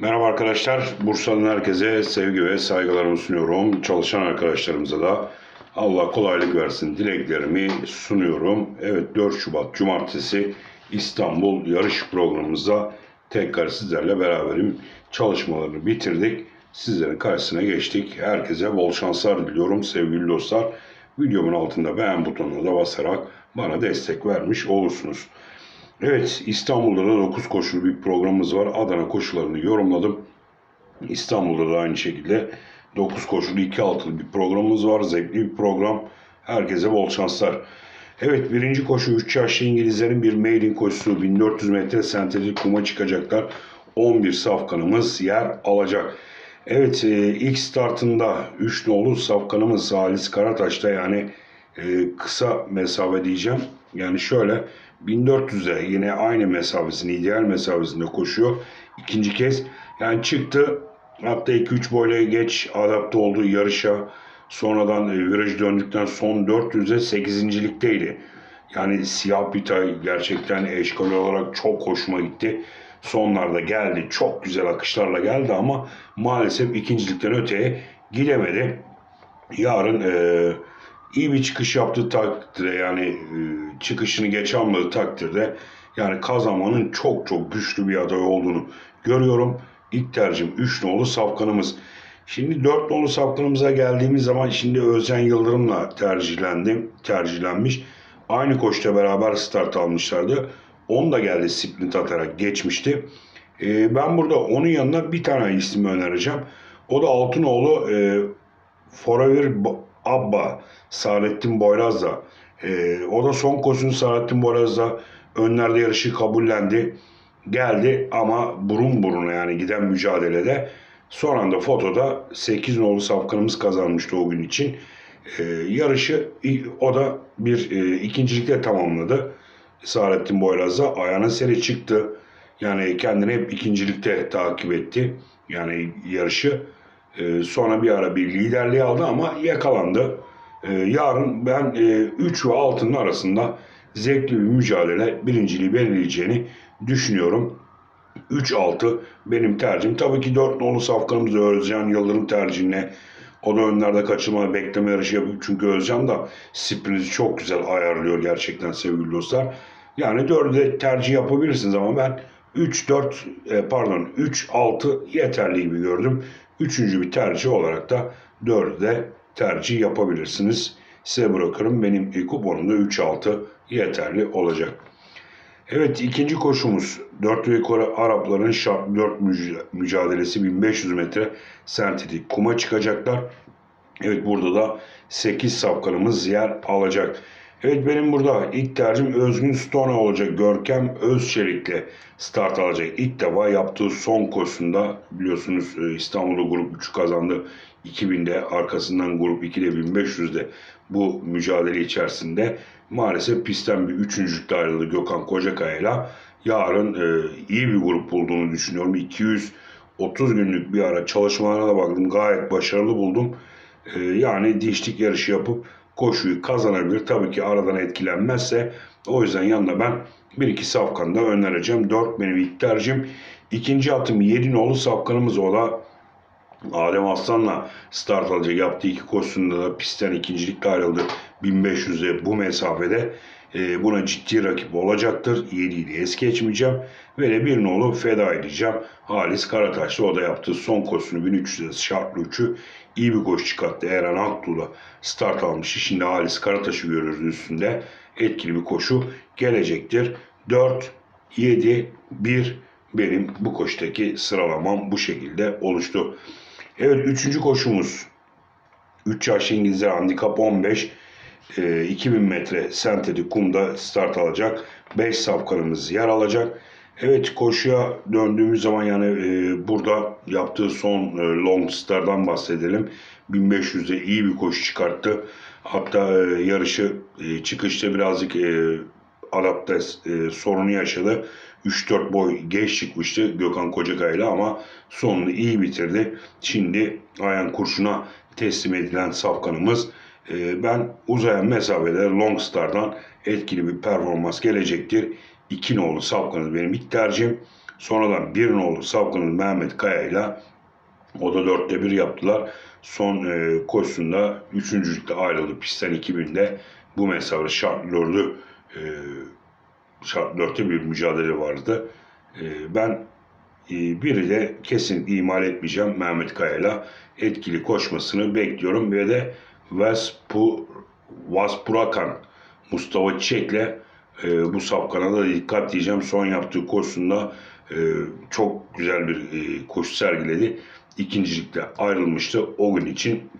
Merhaba arkadaşlar. Bursa'nın herkese sevgi ve saygılarımı sunuyorum. Çalışan arkadaşlarımıza da Allah kolaylık versin dileklerimi sunuyorum. Evet 4 Şubat Cumartesi İstanbul yarış programımızda tekrar sizlerle beraberim. Çalışmalarını bitirdik. Sizlerin karşısına geçtik. Herkese bol şanslar diliyorum sevgili dostlar. Videomun altında beğen butonuna da basarak bana destek vermiş olursunuz. Evet İstanbul'da da 9 koşulu bir programımız var. Adana koşularını yorumladım. İstanbul'da da aynı şekilde 9 koşulu 2 altılı bir programımız var. Zevkli bir program. Herkese bol şanslar. Evet birinci koşu 3 yaşlı İngilizlerin bir maiden koşusu 1400 metre sentetik kuma çıkacaklar. 11 safkanımız yer alacak. Evet e, ilk startında 3 nolu safkanımız Halis Karataş'ta yani e, kısa mesafe diyeceğim. Yani şöyle 1400'e yine aynı mesafesini ideal mesafesinde koşuyor. İkinci kez yani çıktı hatta 2-3 boyla geç adapte oldu yarışa. Sonradan e, viraj döndükten son 400'e 8.likteydi. Yani siyah bir tay gerçekten eşkal olarak çok hoşuma gitti. Sonlarda geldi. Çok güzel akışlarla geldi ama maalesef ikincilikten öteye gidemedi. Yarın e, iyi bir çıkış yaptığı takdirde yani e, çıkışını geç almadığı takdirde yani kazanmanın çok çok güçlü bir aday olduğunu görüyorum. İlk tercihim 3 nolu safkanımız. Şimdi 4 nolu safkanımıza geldiğimiz zaman şimdi Özcan Yıldırım'la tercihlendim, tercihlenmiş. Aynı koşta beraber start almışlardı. 10 da geldi sprint atarak geçmişti. E, ben burada onun yanına bir tane isim önereceğim. O da Altınoğlu e, Forever Abba Saadettin Boyraz'la. E, o da son koşunu Saadettin Boyraz'la önlerde yarışı kabullendi. Geldi ama burun buruna yani giden mücadelede son anda fotoda 8 nolu safkanımız kazanmıştı o gün için. E, yarışı o da bir e, ikincilikle tamamladı. Saadettin Boyraz'da ayağına seri çıktı. Yani kendini hep ikincilikte takip etti. Yani yarışı. Ee, sonra bir ara bir liderliği aldı ama yakalandı. Ee, yarın ben 3 ve 6'nın arasında zevkli bir mücadele birinciliği belirleyeceğini düşünüyorum. 3-6 benim tercihim. Tabii ki 4 nolu safkanımız Özcan Yıldırım tercihine. O da önlerde kaçırma bekleme yarışı yapıyor. Çünkü Özcan da sprinti çok güzel ayarlıyor gerçekten sevgili dostlar. Yani 4'ü de tercih yapabilirsiniz ama ben 3-4 e, pardon 3-6 yeterli gibi gördüm. Üçüncü bir tercih olarak da 4'ü de tercih yapabilirsiniz. Size bırakırım. Benim kuponumda 3-6 yeterli olacak. Evet ikinci koşumuz 4 ve yukarı Arapların şart 4 mücadelesi 1500 metre sentetik kuma çıkacaklar. Evet burada da 8 safkanımız yer alacak. Evet benim burada ilk tercihim Özgün Stone olacak. Görkem Özçelik'le start alacak. İlk defa yaptığı son koşusunda biliyorsunuz e, İstanbul'da grup 3 kazandı. 2000'de arkasından grup 2'de 1500'de bu mücadele içerisinde maalesef pistten bir üçüncülükte ayrıldı Gökhan Kocakaya'yla. Yarın e, iyi bir grup bulduğunu düşünüyorum. 230 günlük bir ara çalışmalarına da baktım. Gayet başarılı buldum. E, yani dişlik yarışı yapıp koşuyu kazanabilir. Tabii ki aradan etkilenmezse o yüzden yanında ben 1-2 safkan da önereceğim. 4 benim ilk tercihim. İkinci atım 7 nolu safkanımız o da Adem Aslan'la start alacak. Yaptığı iki koşusunda da pistten ikincilikle ayrıldı. 1500'de bu mesafede e, buna ciddi rakip olacaktır. 7'yi de es geçmeyeceğim. Ve de bir nolu feda edeceğim. Halis Karataş'ta o da yaptığı son koşusunu 1300'de şartlı 3'ü iyi bir koşu çıkarttı. Eren Aktuğ'la start almıştı. Şimdi Halis Karataş'ı görüyoruz üstünde. Etkili bir koşu gelecektir. 4, 7, 1 benim bu koşudaki sıralamam bu şekilde oluştu. Evet üçüncü koşumuz 3 yaş İngilizler handikap 15 e, 2000 metre sentetik kumda start alacak. 5 safkanımız yer alacak. Evet koşuya döndüğümüz zaman yani e, burada yaptığı son e, long star'dan bahsedelim. 1500'de iyi bir koşu çıkarttı. Hatta e, yarışı e, çıkışta birazcık e, adapte e, sorunu yaşadı. 3-4 boy geç çıkmıştı Gökhan Kocakay'la ama sonunu iyi bitirdi. Şimdi Ayan Kurşun'a teslim edilen safkanımız e, ben uzayan mesafede Long Star'dan etkili bir performans gelecektir. İki nolu safkanız benim ilk tercihim. Sonradan bir nolu Safkan'ın Mehmet Kaya ile o da dörtte bir yaptılar. Son e, koşusunda üçüncülükte ayrıldı. Pistten 2000'de bu mesafede şartlördü. E, şart dörtte bir mücadele vardı. E, ben e, biri de kesin ihmal etmeyeceğim Mehmet Kaya'yla etkili koşmasını bekliyorum ve de Vaspurakan Mustafa Çiçek'le e, bu safkana da dikkat diyeceğim. Son yaptığı koşusunda e, çok güzel bir e, koşu sergiledi. İkincilikte ayrılmıştı. O gün için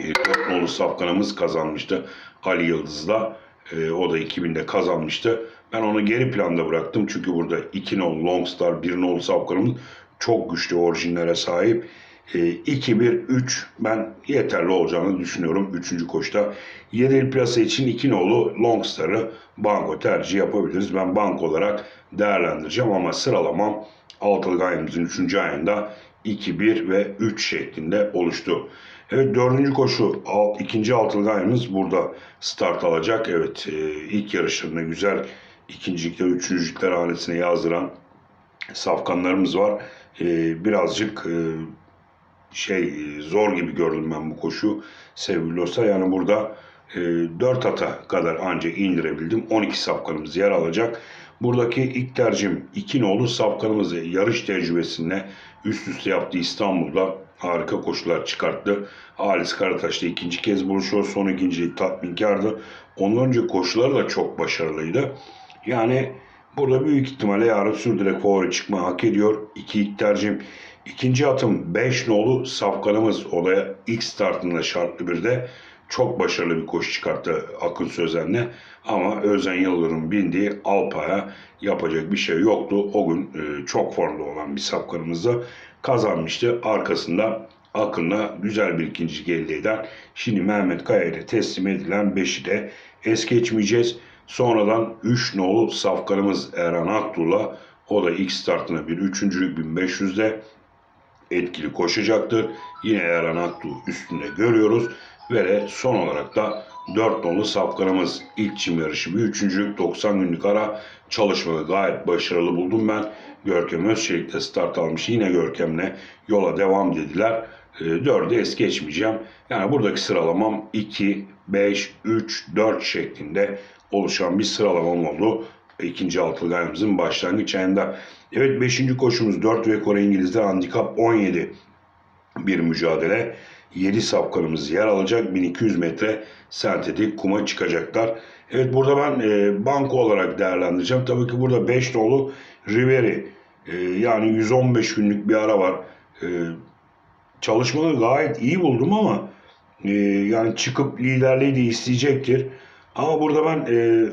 e, dört nolu safkanımız kazanmıştı. Ali Yıldız'la. E, o da 2000'de kazanmıştı. Ben onu geri planda bıraktım. Çünkü burada 2 nolu Longstar, 1 nolu safkanımız çok güçlü orijinlere sahip. E, 2-1-3 ben yeterli olacağını düşünüyorum 3. koşta. Yedili plasa için 2 nolu Longstar'ı banko tercih yapabiliriz. Ben banko olarak değerlendireceğim ama sıralamam altılı ayımızın 3. ayında 2, 1 ve 3 şeklinde oluştu. Evet dördüncü koşu al, ikinci altılı ayımız burada start alacak. Evet e, ilk yarışlarında güzel ikincilikler, üçüncülükler hanesine yazdıran safkanlarımız var. E, birazcık e, şey e, zor gibi gördüm ben bu koşu sevgili dostlar. Yani burada e, 4 ata kadar ancak indirebildim. 12 safkanımız yer alacak. Buradaki ilk tercihim 2 nolu safkanımızı yarış tecrübesinde üst üste yaptı İstanbul'da. Harika koşular çıkarttı. Halis Karataş'ta ikinci kez buluşuyor. Son ikincilik tatminkardı. Ondan önce koşuları da çok başarılıydı. Yani burada büyük ihtimalle yarın sürdürek favori çıkma hak ediyor. İki ilk tercihim. İkinci atım 5 nolu safkanımız. O da ilk startında şartlı bir de çok başarılı bir koşu çıkarttı Akın Sözen'le. Ama Özen Yıldırım bindiği Alpa'ya yapacak bir şey yoktu. O gün e, çok formda olan bir safkanımızda kazanmıştı. Arkasında Akın'la güzel bir ikincilik elde eden şimdi Mehmet Kaya teslim edilen 5'i de es geçmeyeceğiz. Sonradan 3 nolu safkanımız Erhan Aktuğ'la o da ilk startına bir üçüncülük 1500'de etkili koşacaktır. Yine Erhan Aktuğ üstünde görüyoruz. Ve son olarak da 4 nolu safkanımız ilk çim yarışı bir üçüncülük 90 günlük ara çalışmayı gayet başarılı buldum ben. Görkem Özçelik de start almış. Yine Görkem'le yola devam dediler. E, 4'ü es geçmeyeceğim. Yani buradaki sıralamam 2, 5, 3, 4 şeklinde oluşan bir sıralamam oldu. İkinci altılı gayemizin başlangıç ayında. Evet 5. koşumuz 4 ve Kore İngilizler handikap 17 bir mücadele. 7 safkanımız yer alacak. 1200 metre sentetik kuma çıkacaklar. Evet burada ben e, banko olarak değerlendireceğim. Tabii ki burada 5 dolu Riveri e, yani 115 günlük bir ara var. E, çalışmaları gayet iyi buldum ama e, yani çıkıp liderliği de isteyecektir. Ama burada ben e,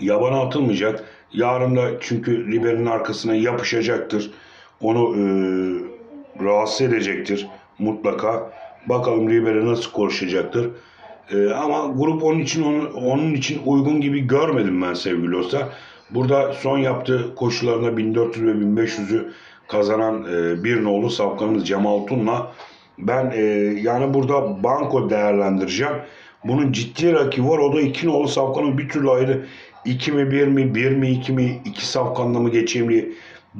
yabana atılmayacak. Yarın da çünkü Ribery'nin arkasına yapışacaktır. Onu e, rahatsız edecektir mutlaka. Bakalım Ribery nasıl koşacaktır. E, ama grup onun için onu, onun için uygun gibi görmedim ben sevgili dostlar. Burada son yaptığı koşularında 1400 ve 1500'ü kazanan e, bir nolu safkanımız Cemal Tun'la ben e, yani burada banko değerlendireceğim. Bunun ciddi rakibi var. O da iki nolu safkanın bir türlü ayrı 2 mi 1 mi 1 mi 2 mi 2 safkanla mı geçeyim diye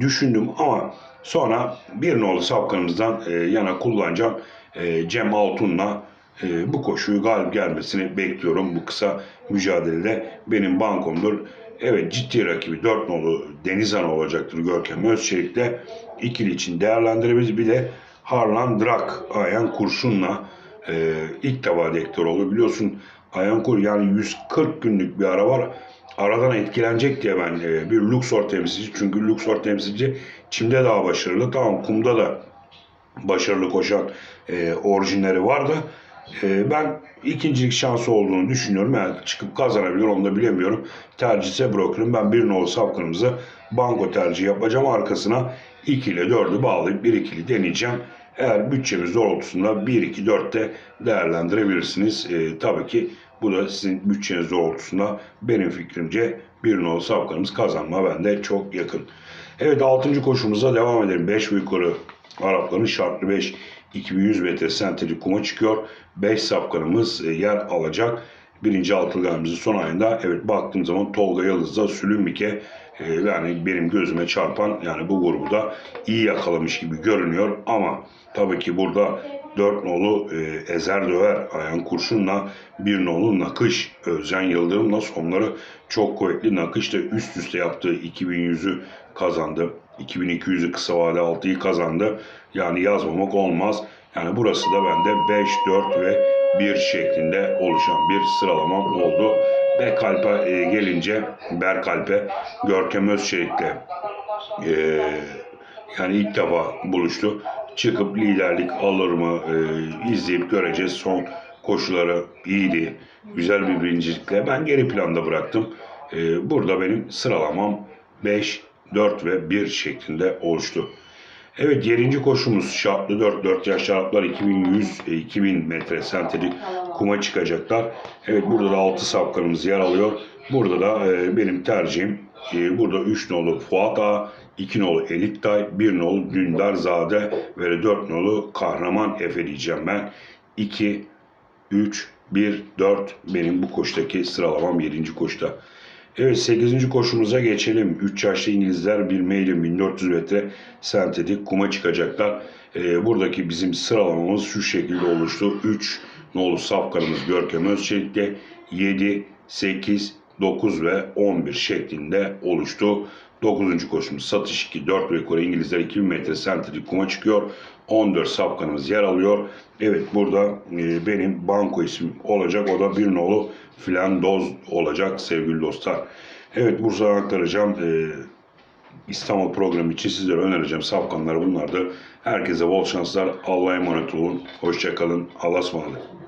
düşündüm ama sonra bir nolu safkanımızdan e, yana kullanacağım e, Cem Altun'la e, bu koşuyu galip gelmesini bekliyorum. Bu kısa mücadelede benim bankomdur. Evet ciddi rakibi 4 nolu Denizhan olacaktır Görkem Özçelik'te. ikili için değerlendirebiliriz. Bir de Harlan Drak Ayan Kurşun'la e, ilk defa dektör oldu. Biliyorsun Ayan Kur yani 140 günlük bir ara var. Aradan etkilenecek diye ben e, bir Luxor temsilci. Çünkü Luxor temsilci çimde daha başarılı. Tamam kumda da başarılı koşan e, orijinleri vardı. E, ben ikincilik şansı olduğunu düşünüyorum. Yani çıkıp kazanabilir onu da bilemiyorum. Tercihse bırakırım. Ben bir nolu safkanımızı banko tercih yapacağım. Arkasına 2 ile 4'ü bağlayıp 1-2'li deneyeceğim. Eğer bütçemiz doğrultusunda 1-2-4'te değerlendirebilirsiniz. E, tabii ki bu da sizin bütçeniz doğrultusunda benim fikrimce bir nolu safkanımız kazanma bende çok yakın. Evet 6. koşumuza devam edelim. 5 ve yukarı Arapların şartlı 5 2100 metre sentetik kuma çıkıyor. 5 safkanımız e, yer alacak. Birinci altılgamımızın son ayında evet baktığım zaman Tolga Yıldız'da Sülümbike e, yani benim gözüme çarpan yani bu grubu da iyi yakalamış gibi görünüyor ama tabii ki burada 4 nolu e, Ezer Döver Ayhan Kurşun'la bir nolu Nakış Özcan Yıldırım'la sonları çok kuvvetli Nakış da üst üste yaptığı 2100'ü kazandı. 2200'ü kısa vade 6'yı kazandı. Yani yazmamak olmaz. Yani burası da bende 5, 4 ve 1 şeklinde oluşan bir sıralamam oldu. Berkalp'e e, gelince Berkalp'e Görkem Özçelik'le e, yani ilk defa buluştu. Çıkıp liderlik alır mı e, izleyip göreceğiz. Son koşuları iyiydi. Güzel bir birincilikle. Ben geri planda bıraktım. E, burada benim sıralamam 5, 4 ve 1 şeklinde oluştu. Evet 7. koşumuz şartlı 4 4 yaş şartlar 2100 e, 2000 metre sentetik kuma çıkacaklar. Evet burada da 6 safkanımız yer alıyor. Burada da e, benim tercihim e, burada 3 nolu Fuat Ağa, 2 nolu Elittay, 1 nolu Dündarzade ve 4 nolu Kahraman Efe diyeceğim ben. 2, 3, 1, 4 benim bu koştaki sıralamam 7. koşta. Evet 8. koşumuza geçelim. 3 yaşlı İngilizler bir meylim 1400 metre sentetik kuma çıkacaklar. Ee, buradaki bizim sıralamamız şu şekilde oluştu. 3 nolu safkanımız Görkem Özçelik'te 7, 8, 9 ve 11 şeklinde oluştu. 9. koşumuz satış 2, 4 ve yukarı İngilizler 2000 metre sentetik kuma çıkıyor. 14 safkanımız yer alıyor. Evet burada e, benim banko ismim olacak. O da bir nolu Flandoz olacak sevgili dostlar. Evet Bursa'dan aktaracağım. E, İstanbul programı için sizlere önereceğim safkanlar bunlardı. Herkese bol şanslar. Allah'a emanet olun. Hoşçakalın. Allah'a ısmarladık.